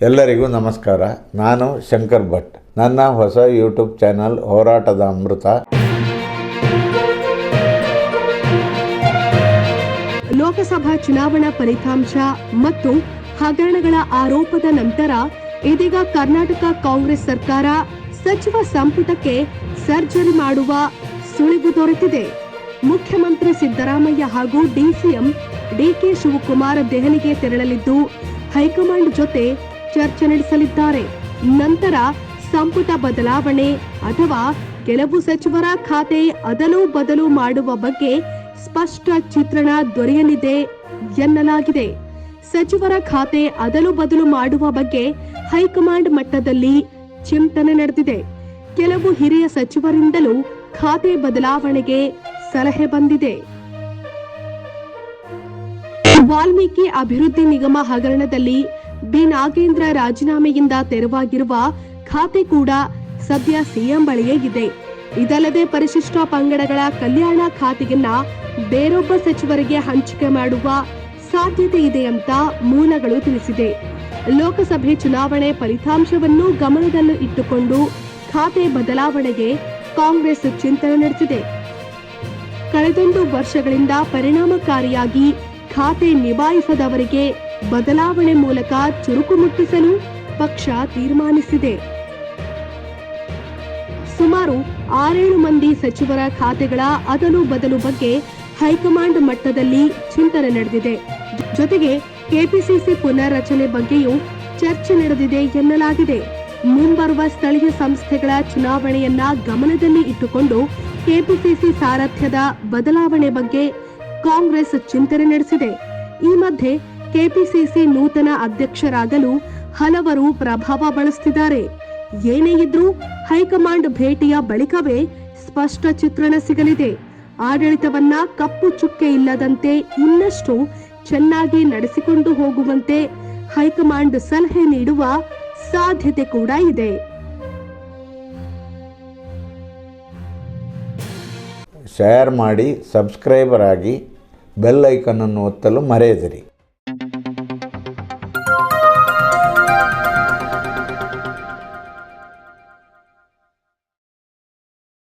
ಎಲ್ಲರಿಗೂ ನಮಸ್ಕಾರ. ನಾನು ಶಂಕರ್ ಭಟ್. ನನ್ನ ಹೊಸ ಯೂಟ್ಯೂಬ್ ಚಾನಲ್ ಹೋರಾಟದ ಅಮೃತ. ಲೋಕಸಭಾ ಚುನಾವಣಾ ಫಲಿತಾಂಶ ಮತ್ತು ಹಗರಣಗಳ ಆರೋಪದ ನಂತರ ಇದೀಗ ಕರ್ನಾಟಕ ಕಾಂಗ್ರೆಸ್ ಸರ್ಕಾರ ಸಚಿವ ಸಂಪುಟಕ್ಕೆ ಸರ್ಜರಿ ಮಾಡುವ ಸುಳಿವು ದೊರೆತಿದೆ. ಮುಖ್ಯಮಂತ್ರಿ ಸಿದ್ದರಾಮಯ್ಯ ಹಾಗೂ ಡಿಸಿಎಂ ಡಿಕೆ ಶಿವಕುಮಾರ್ ದೆಹಲಿಗೆ ತೆರಳಲಿದ್ದು, ಹೈಕಮಾಂಡ್ ಜೊತೆ ಚರ್ಚೆ ನಡೆಸಲಿದ್ದಾರೆ. ನಂತರ ಸಂಪುಟ ಬದಲಾವಣೆ ಅಥವಾ ಕೆಲವು ಸಚಿವರ ಖಾತೆ ಅದಲು ಬದಲು ಮಾಡುವ ಬಗ್ಗೆ ಸ್ಪಷ್ಟ ಚಿತ್ರಣ ದೊರೆಯಲಿದೆ ಎನ್ನಲಾಗಿದೆ. ಸಚಿವರ ಖಾತೆ ಅದಲು ಬದಲು ಮಾಡುವ ಬಗ್ಗೆ ಹೈಕಮಾಂಡ್ ಮಟ್ಟದಲ್ಲಿ ಚಿಂತನೆ ನಡೆದಿದೆ. ಕೆಲವು ಹಿರಿಯ ಸಚಿವರಿಂದಲೂ ಖಾತೆ ಬದಲಾವಣೆಗೆ ಸಲಹೆ ಬಂದಿದೆ. ವಾಲ್ಮೀಕಿ ಅಭಿವೃದ್ಧಿ ನಿಗಮ ಹಗರಣದಲ್ಲಿ ಬಿ ನಾಗೇಂದ್ರ ರಾಜೀನಾಮೆಯಿಂದ ತೆರವಾಗಿರುವ ಖಾತೆ ಕೂಡ ಸದ್ಯ ಸಿಎಂ ಬಳಿಯೇ ಇದೆ. ಇದಲ್ಲದೆ ಪರಿಶಿಷ್ಟ ಪಂಗಡಗಳ ಕಲ್ಯಾಣ ಖಾತೆಯನ್ನ ಬೇರೊಬ್ಬ ಸಚಿವರಿಗೆ ಹಂಚಿಕೆ ಮಾಡುವ ಸಾಧ್ಯತೆ ಇದೆ ಅಂತ ಮೂಲಗಳು ತಿಳಿಸಿದೆ. ಲೋಕಸಭೆ ಚುನಾವಣೆ ಫಲಿತಾಂಶವನ್ನು ಗಮನದಲ್ಲಿ ಇಟ್ಟುಕೊಂಡು ಖಾತೆ ಬದಲಾವಣೆಗೆ ಕಾಂಗ್ರೆಸ್ ಚಿಂತನೆ ನಡೆಸಿದೆ. ಕಳೆದೊಂದು ವರ್ಷಗಳಿಂದ ಪರಿಣಾಮಕಾರಿಯಾಗಿ ಖಾತೆ ನಿಭಾಯಿಸದವರಿಗೆ ಬದಲಾವಣೆ ಮೂಲಕ ಚುರುಕು ಮುಟ್ಟಿಸಲು ಪಕ್ಷ ತೀರ್ಮಾನಿಸಿದೆ. ಸುಮಾರು ಆರೇಳು ಮಂದಿ ಸಚಿವರ ಖಾತೆಗಳ ಅದಲು ಬದಲು ಬಗ್ಗೆ ಹೈಕಮಾಂಡ್ ಮಟ್ಟದಲ್ಲಿ ಚಿಂತನೆ ನಡೆದಿದೆ. ಜೊತೆಗೆ ಕೆಪಿಸಿಸಿ ಪುನರ್ರಚನೆ ಬಗ್ಗೆಯೂ ಚರ್ಚೆ ನಡೆದಿದೆ ಎನ್ನಲಾಗಿದೆ. ಮುಂಬರುವ ಸ್ಥಳೀಯ ಸಂಸ್ಥೆಗಳ ಚುನಾವಣೆಯನ್ನ ಗಮನದಲ್ಲಿ ಇಟ್ಟುಕೊಂಡು ಕೆಪಿಸಿಸಿ ಸಾರಥ್ಯದ ಬದಲಾವಣೆ ಬಗ್ಗೆ ಕಾಂಗ್ರೆಸ್ ಚಿಂತನೆ ನಡೆಸಿದೆ. ಈ ಮಧ್ಯೆ ಕೆಪಿಸಿಸಿ ನೂತನ ಅಧ್ಯಕ್ಷರಾಗಲು ಹಲವರು ಪ್ರಭಾವ ಬಳಸುತ್ತಿದ್ದಾರೆ ಏನೇ ಇದ್ರೂ ಹೈಕಮಾಂಡ್ ಭೇಟಿಯ ಬಳಿಕವೇ ಸ್ಪಷ್ಟ ಚಿತ್ರಣ ಸಿಗಲಿದೆ. ಆಡಳಿತವನ್ನ ಕಪ್ಪು ಚುಕ್ಕೆ ಇಲ್ಲದಂತೆ ಇನ್ನಷ್ಟು ಚೆನ್ನಾಗಿ ನಡೆಸಿಕೊಂಡು ಹೋಗುವಂತೆ ಹೈಕಮಾಂಡ್ ಸಲಹೆ ನೀಡುವ ಸಾಧ್ಯತೆ ಕೂಡ ಇದೆ. ಶೇರ್ ಮಾಡಿ ಸಬ್ಸ್ಕ್ರೈಬರ್ ಆಗಿ ಬೆಲ್ ಐಕನನ್ನು ಒತ್ತಲು ಮರೆಯದಿರಿ.